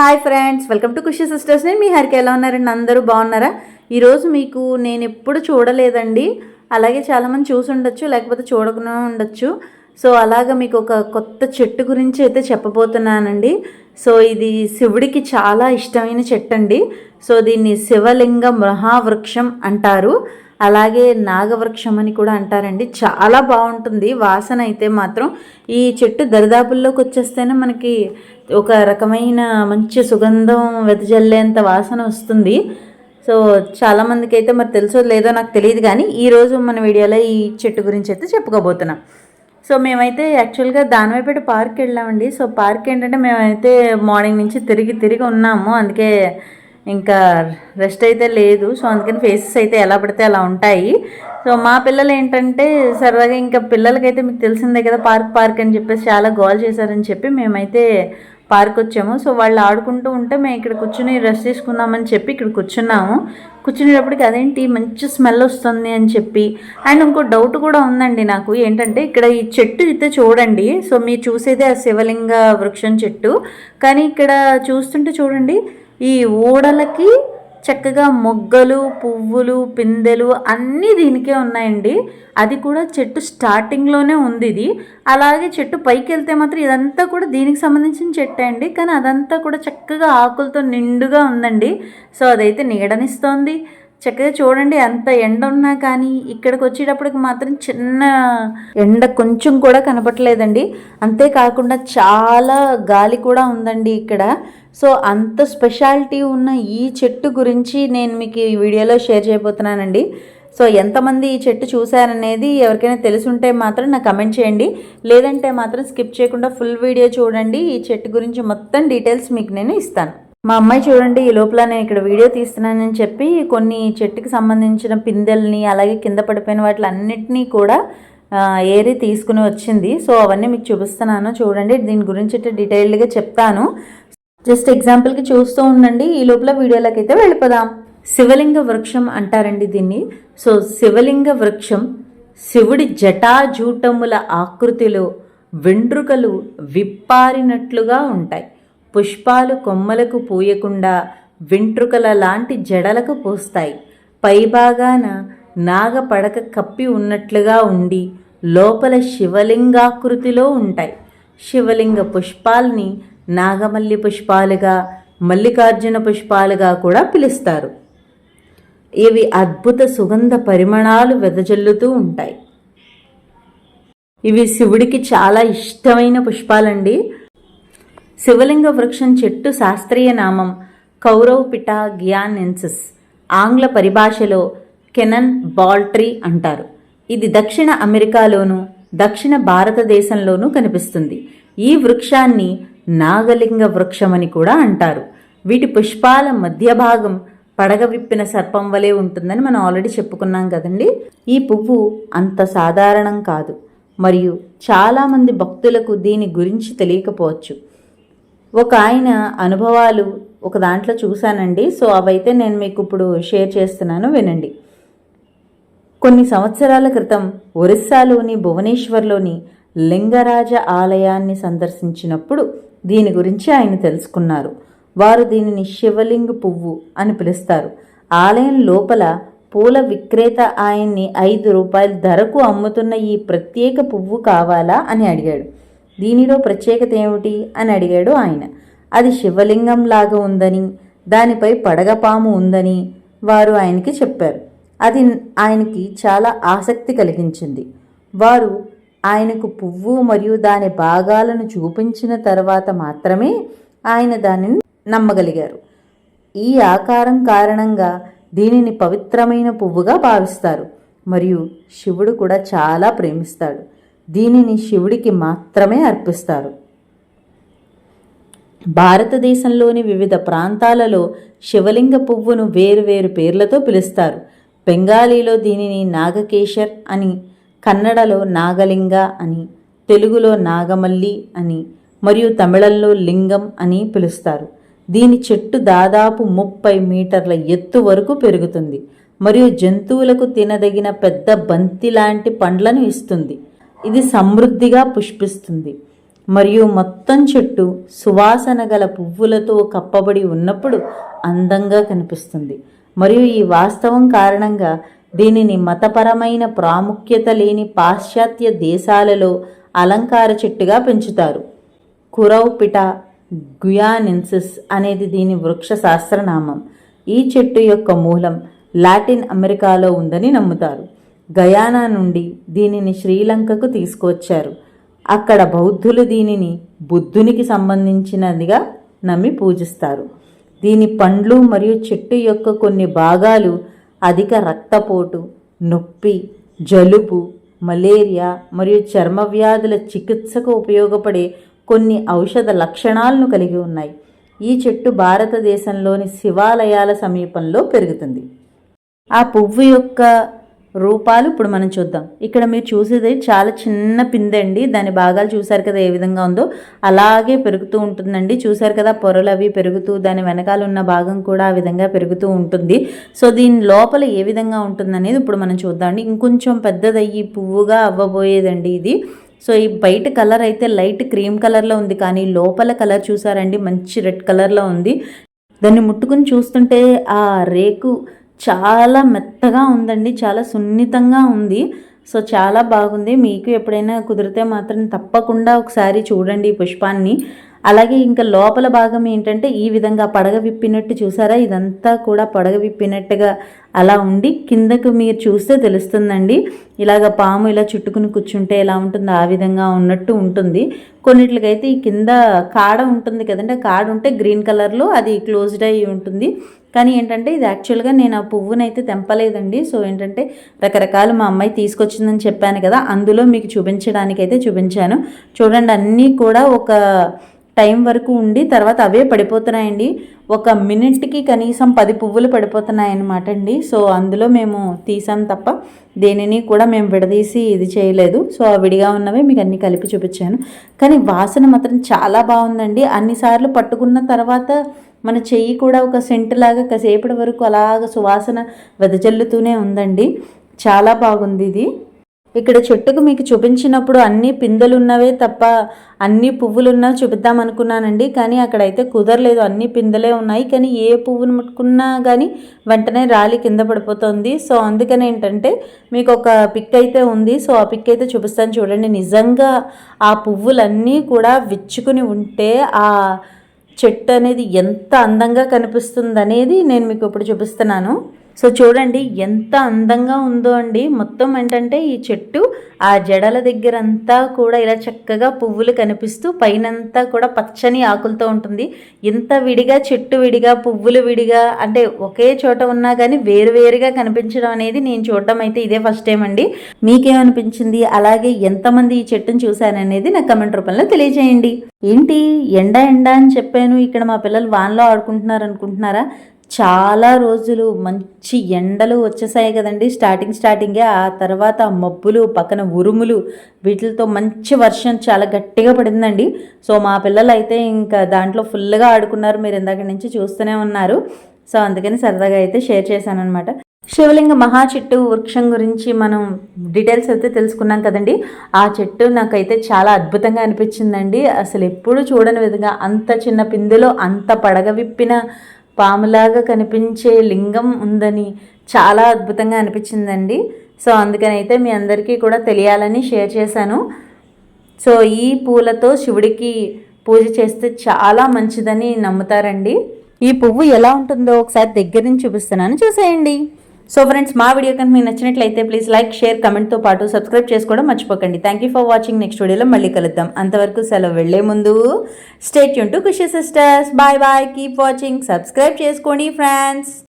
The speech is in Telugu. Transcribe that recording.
Hi friends welcome to Khushi sisters. నేను మీ హరికి ఎలా ఉన్నారండి? అందరూ బాగున్నారా? ఈరోజు మీకు నేను ఎప్పుడు చూడలేదండి. అలాగే చాలామంది చూసి ఉండొచ్చు లేకపోతే చూడకుండా ఉండొచ్చు. సో అలాగ మీకు ఒక కొత్త చెట్టు గురించి అయితే చెప్పబోతున్నానండి. సో ఇది శివుడికి చాలా ఇష్టమైన చెట్టు అండి సో దీన్ని శివలింగ మహావృక్షం అంటారు. అలాగే నాగవృక్షం అని కూడా అంటారండి. చాలా బాగుంటుంది. వాసన అయితే మాత్రం ఈ చెట్టు దరిదాపుల్లోకి వచ్చేస్తేనే మనకి ఒక రకమైన మంచి సుగంధం వెదజల్లేంత వాసన వస్తుంది. సో చాలామందికి అయితే మరి తెలుసో లేదో నాకు తెలియదు కానీ ఈరోజు మన వీడియోలో ఈ చెట్టు గురించి అయితే చెప్పుకోబోతున్నాం. సో మేమైతే యాక్చువల్గా దానివైపేట పార్క్ వెళ్ళామండి. సో పార్క్ ఏంటంటే మేమైతే మార్నింగ్ నుంచి తిరిగి తిరిగి ఉన్నాము. అందుకే ఇంకా రెస్ట్ అయితే లేదు. సో అందుకని ఫేసెస్ అయితే ఎలా పడితే అలా ఉంటాయి. సో మా పిల్లలు ఏంటంటే సరదాగా ఇంకా పిల్లలకైతే మీకు తెలిసిందే కదా పార్క్ పార్క్ అని చెప్పేసి చాలా గోల్ చేశారని చెప్పి మేమైతే పార్క్ వచ్చాము. సో వాళ్ళు ఆడుకుంటూ ఉంటే మేము ఇక్కడ కూర్చుని రెస్ట్ తీసుకుందామని చెప్పి ఇక్కడ కూర్చున్నాము. కూర్చునేటప్పటికి అదేంటి మంచి స్మెల్ వస్తుంది అని చెప్పి. అండ్ ఇంకో డౌట్ కూడా ఉందండి నాకు. ఏంటంటే ఇక్కడ ఈ చెట్టు అయితే చూడండి. సో మీరు చూసేదే ఆ శివలింగ వృక్షం చెట్టు. కానీ ఇక్కడ చూస్తుంటే చూడండి ఈ ఊడలకి చక్కగా మొగ్గలు పువ్వులు పిందెలు అన్నీ దీనికే ఉన్నాయండి. అది కూడా చెట్టు స్టార్టింగ్లోనే ఉంది ఇది. అలాగే చెట్టు పైకి వెళ్తే మాత్రం ఇదంతా కూడా దీనికి సంబంధించిన చెట్టే అండి. కానీ అదంతా కూడా చక్కగా ఆకులతో నిండుగా ఉందండి. సో అదైతే నీడనిస్తోంది. చక్కగా చూడండి అంత ఎండ ఉన్నా కానీ ఇక్కడికి వచ్చేటప్పటికి మాత్రం చిన్న ఎండ కొంచెం కూడా కనపట్లేదండి అంతేకాకుండా చాలా గాలి కూడా ఉందండి ఇక్కడ. సో అంత స్పెషాలిటీ ఉన్న ఈ చెట్టు గురించి నేను మీకు ఈ వీడియోలో షేర్ చేయబోతున్నానండి. సో ఎంతమంది ఈ చెట్టు చూశారనేది ఎవరికైనా తెలుసుంటే మాత్రం నాకు కమెంట్ చేయండి. లేదంటే మాత్రం స్కిప్ చేయకుండా ఫుల్ వీడియో చూడండి. ఈ చెట్టు గురించి మొత్తం డీటెయిల్స్ మీకు నేను ఇస్తాను. మా అమ్మాయి చూడండి ఈ లోపల నేను ఇక్కడ వీడియో తీస్తున్నానని చెప్పి కొన్ని చెట్టుకి సంబంధించిన పిందెల్ని అలాగే కింద పడిపోయిన వాటి అన్నిటినీ కూడా ఏరి తీసుకుని వచ్చింది. సో అవన్నీ మీకు చూపిస్తున్నాను. చూడండి దీని గురించి డీటెయిల్డ్గా చెప్తాను. జస్ట్ ఎగ్జాంపుల్కి చూస్తూ ఉండండి. ఈ లోపల వీడియోలోకి అయితే వెళ్ళిపోదాం. శివలింగ వృక్షం అంటారండి దీన్ని. సో శివలింగ వృక్షం శివుడి జటాజూటముల ఆకృతిలో వెండ్రుకలు విప్పారినట్లుగా ఉంటాయి. పుష్పాలు కొమ్మలకు పూయకుండా వెంట్రుకల లాంటి జడలకు పూస్తాయి. పైభాగాన నాగపడక కప్పి ఉన్నట్లుగా ఉండి లోపల శివలింగాకృతిలో ఉంటాయి. శివలింగ పుష్పాల్ని నాగమల్లి పుష్పాలుగా మల్లికార్జున పుష్పాలుగా కూడా పిలుస్తారు. ఇవి అద్భుత సుగంధ పరిమళాలు వెదజల్లుతూ ఉంటాయి. ఇవి శివుడికి చాలా ఇష్టమైన పుష్పాలండి. శివలింగ వృక్షం చెట్టు శాస్త్రీయ నామం కౌరవ్ పిటా గియానెన్సిస్. ఆంగ్ల పరిభాషలో కెనన్ బాల్ట్రీ అంటారు. ఇది దక్షిణ అమెరికాలోను దక్షిణ భారతదేశంలోనూ కనిపిస్తుంది. ఈ వృక్షాన్ని నాగలింగ వృక్షమని కూడా అంటారు. వీటి పుష్పాల మధ్య భాగం పడగ విప్పిన సర్పం వలె ఉంటుందని మనం ఆల్రెడీ చెప్పుకున్నాం కదండి. ఈ పువ్వు అంత సాధారణం కాదు. మరియు చాలామంది భక్తులకు దీని గురించి తెలియకపోవచ్చు. ఒక ఆయన అనుభవాలు ఒక దాంట్లో చూశానండి. సో అవైతే నేను మీకు ఇప్పుడు షేర్ చేస్తున్నాను. వినండి. కొన్ని సంవత్సరాల క్రితం ఒరిస్సాలోని భువనేశ్వర్లోని లింగరాజ ఆలయాన్ని సందర్శించినప్పుడు దీని గురించి ఆయన తెలుసుకున్నారు. వారు దీనిని శివలింగ పువ్వు అని పిలుస్తారు. ఆలయం లోపల పూల విక్రేత ఆయన్ని ఐదు రూపాయల ధరకు అమ్ముతున్న ఈ ప్రత్యేక పువ్వు కావాలా అని అడిగాడు. దీనిలో ప్రత్యేకత ఏమిటి? అని అడిగాడు ఆయన. అది శివలింగం లాగా ఉందని దానిపై పడగపాము ఉందని వారు ఆయనకి చెప్పారు. అది ఆయనకి చాలా ఆసక్తి కలిగించింది. వారు ఆయనకు పువ్వు మరియు దాని భాగాలను చూపించిన తర్వాత మాత్రమే ఆయన దానిని నమ్మగలిగారు. ఈ ఆకారం కారణంగా దీనిని పవిత్రమైన పువ్వుగా భావిస్తారు. మరియు శివుడు కూడా చాలా ప్రేమిస్తాడు. దీనిని శివుడికి మాత్రమే అర్పిస్తారు. భారతదేశంలోని వివిధ ప్రాంతాలలో శివలింగ పువ్వును వేరువేరు పేర్లతో పిలుస్తారు. బెంగాలీలో దీనిని నాగకేశర్ అని కన్నడలో నాగలింగ అని తెలుగులో నాగమల్లి అని మరియు తమిళంలో లింగం అని పిలుస్తారు. దీని చెట్టు దాదాపు ముప్పై మీటర్ల ఎత్తు వరకు పెరుగుతుంది మరియు జంతువులకు తినదగిన పెద్ద బంతి లాంటి పండ్లను ఇస్తుంది. ఇది సమృద్ధిగా పుష్పిస్తుంది. మరియు మొత్తం చెట్టు సువాసన గల పువ్వులతో కప్పబడి ఉన్నప్పుడు అందంగా కనిపిస్తుంది. మరియు ఈ వాస్తవం కారణంగా దీనిని మతపరమైన ప్రాముఖ్యత లేని పాశ్చాత్య దేశాలలో అలంకార చెట్టుగా పెంచుతారు. కురౌపిట గుయానిన్సిస్ అనేది దీని వృక్ష శాస్త్రనామం. ఈ చెట్టు యొక్క మూలం లాటిన్ అమెరికాలో ఉందని నమ్ముతారు. గయానా నుండి దీనిని శ్రీలంకకు తీసుకువచ్చారు. అక్కడ బౌద్ధులు దీనిని బుద్ధునికి సంబంధించినదిగా నమ్మి పూజిస్తారు. దీని పండ్లు మరియు చెట్టు యొక్క కొన్ని భాగాలు అధిక రక్తపోటు నొప్పి జలుబు మలేరియా మరియు చర్మ వ్యాధుల చికిత్సకు ఉపయోగపడే కొన్ని ఔషధ లక్షణాలను కలిగి ఉన్నాయి. ఈ చెట్టు భారతదేశంలోని శివాలయాల సమీపంలో పెరుగుతుంది. ఆ పువ్వు యొక్క రూపాలు ఇప్పుడు మనం చూద్దాం. ఇక్కడ మీరు చూసేది చాలా చిన్న పిందె అండి. దాని భాగాలు చూసారు కదా ఏ విధంగా ఉందో? అలాగే పెరుగుతూ ఉంటుందండి. చూసారు కదా పొరలు అవి పెరుగుతూ దాని వెనకాల ఉన్న భాగం కూడా ఆ విధంగా పెరుగుతూ ఉంటుంది. సో దీని లోపల ఏ విధంగా ఉంటుందనేది ఇప్పుడు మనం చూద్దామండి ఇంకొంచెం పెద్దదయ్యి పువ్వుగా అవ్వబోయేదండి ఇది. సో ఈ బయట కలర్ అయితే లైట్ క్రీమ్ కలర్లో ఉంది. కానీ లోపల కలర్ చూసారండి. మంచి రెడ్ కలర్లో ఉంది. దాన్ని ముట్టుకుని చూస్తుంటే ఆ రేకు చాలా మెత్తగా ఉందండి చాలా సున్నితంగా ఉంది. సో చాలా బాగుంది. మీకు ఎప్పుడైనా కుదిరితే మాత్రం తప్పకుండా ఒకసారి చూడండి ఈ పుష్పాన్ని. అలాగే ఇంకా లోపల భాగం ఏంటంటే ఈ విధంగా పడగ విప్పినట్టు చూసారా? ఇదంతా కూడా పడగ విప్పినట్టుగా అలా ఉండి కిందకు మీరు చూస్తే తెలుస్తుందండి. ఇలాగ పాము ఇలా చుట్టుకుని కూర్చుంటే ఎలా ఉంటుందో ఆ విధంగా ఉన్నట్టు ఉంటుంది. కొన్నిట్లకైతే ఈ కింద కాడ ఉంటుంది కదండి. కాడ ఉంటే గ్రీన్ కలర్లో అది క్లోజ్డ్ అయ్యి ఉంటుంది. కానీ ఏంటంటే ఇది యాక్చువల్గా నేను ఆ పువ్వునైతే తెంపలేదండి. సో ఏంటంటే రకరకాలు మా అమ్మాయి తీసుకొచ్చిందని చెప్పాను కదా. అందులో మీకు చూపించడానికి అయితే చూపించాను. చూడండి అన్నీ కూడా ఒక టైం వరకు ఉండి తర్వాత అవే పడిపోతున్నాయండి. ఒక మినిట్కి కనీసం పది పువ్వులు పడిపోతున్నాయి అన్నమాట అండి. సో అందులో మేము తీసాం తప్ప దేనిని కూడా మేము విడదీసి ఇది చేయలేదు. సో ఆ విడిగా ఉన్నవే మీకు అన్ని కలిపి చూపించాను. కానీ వాసన మాత్రం చాలా బాగుందండి. అన్నిసార్లు పట్టుకున్న తర్వాత మన చెయ్యి కూడా ఒక సెంట్ లాగా కాసేపటి వరకు అలాగ సువాసన వెదజల్లుతూనే ఉందండి. చాలా బాగుంది ఇది. ఇక్కడ చెట్టుకు మీకు చూపించినప్పుడు అన్ని పిందెలు ఉన్నవే తప్ప అన్ని పువ్వులున్నా చూపిద్దాం అనుకున్నానండి కానీ అక్కడైతే కుదరలేదు. అన్ని పిందెలే ఉన్నాయి. కానీ ఏ పువ్వును ముట్టుకున్నా కానీ వెంటనే రాలి కింద పడిపోతుంది. సో అందుకని ఏంటంటే మీకు ఒక పిక్ అయితే ఉంది. సో ఆ పిక్ అయితే చూపిస్తాను చూడండి. నిజంగా ఆ పువ్వులన్నీ కూడా విచ్చుకుని ఉంటే ఆ చెట్టు అనేది ఎంత అందంగా కనిపిస్తుంది అనేది నేను మీకు ఇప్పుడు చూపిస్తున్నాను. సో చూడండి ఎంత అందంగా ఉందో అండి. మొత్తం ఏంటంటే ఈ చెట్టు ఆ జడల దగ్గర అంతా కూడా ఇలా చక్కగా పువ్వులు కనిపిస్తూ పైనంతా కూడా పచ్చని ఆకులతో ఉంటుంది. ఇంత విడిగా చెట్టు విడిగా పువ్వులు విడిగా అంటే ఒకే చోట ఉన్నా కానీ వేరువేరుగా కనిపించడం అనేది నేను చూడటం అయితే ఇదే ఫస్ట్ టైం అండి. మీకేమనిపించింది? అలాగే ఎంతమంది ఈ చెట్టును చూశారనేది నాకు కమెంట్ రూపంలో తెలియజేయండి. ఏంటి? ఎండ ఎండ అని చెప్పాను. ఇక్కడ మా పిల్లలు వాన్లో ఆడుకుంటున్నారు అనుకుంటున్నారా? చాలా రోజులు మంచి ఎండలు వచ్చేసాయి కదండి. స్టార్టింగ్ స్టార్టింగే ఆ తర్వాత మబ్బులు పక్కన ఉరుములు వీటితో మంచి వర్షం చాలా గట్టిగా పడిందండి. సో మా పిల్లలు అయితే ఇంకా దాంట్లో ఫుల్గా ఆడుకున్నారు. మీరు ఇందాక నుంచి చూస్తూనే ఉన్నారు. సో అందుకని సరదాగా అయితే షేర్ చేశాను అనమాట శివలింగ మహా చెట్టు వృక్షం గురించి మనం డీటెయిల్స్ అయితే తెలుసుకున్నాం కదండి. ఆ చెట్టు నాకైతే చాలా అద్భుతంగా అనిపించిందండి. అసలు ఎప్పుడు చూడని విధంగా అంత చిన్న పిందులో అంత పడగ విప్పిన పాములాగా కనిపించే లింగం ఉందని చాలా అద్భుతంగా అనిపించిందండి. సో అందుకని అయితే మీ అందరికీ కూడా తెలియాలని షేర్ చేశాను. సో ఈ పూలతో శివుడికి పూజ చేస్తే చాలా మంచిదని నమ్ముతారండి. ఈ పువ్వు ఎలా ఉంటుందో ఒకసారి దగ్గర నుంచి చూపిస్తున్నాను. చూసేయండి. సో ఫ్రెండ్స్ మా వీడియో కనుక మీకు నచ్చినట్లయితే ప్లీజ్ లైక్ షేర్ కమెంట్తో పాటు సబ్స్క్రైబ్ చేసుకోవడం మర్చిపోకండి. Thank you for watching next వీడియోలో మళ్ళీ కలుద్దాం. అంతవరకు సెలవు వెళ్ళే ముందు stay Yoon to Khushi sisters bye bye keep watching subscribe చేసుకోండి ఫ్రెండ్స్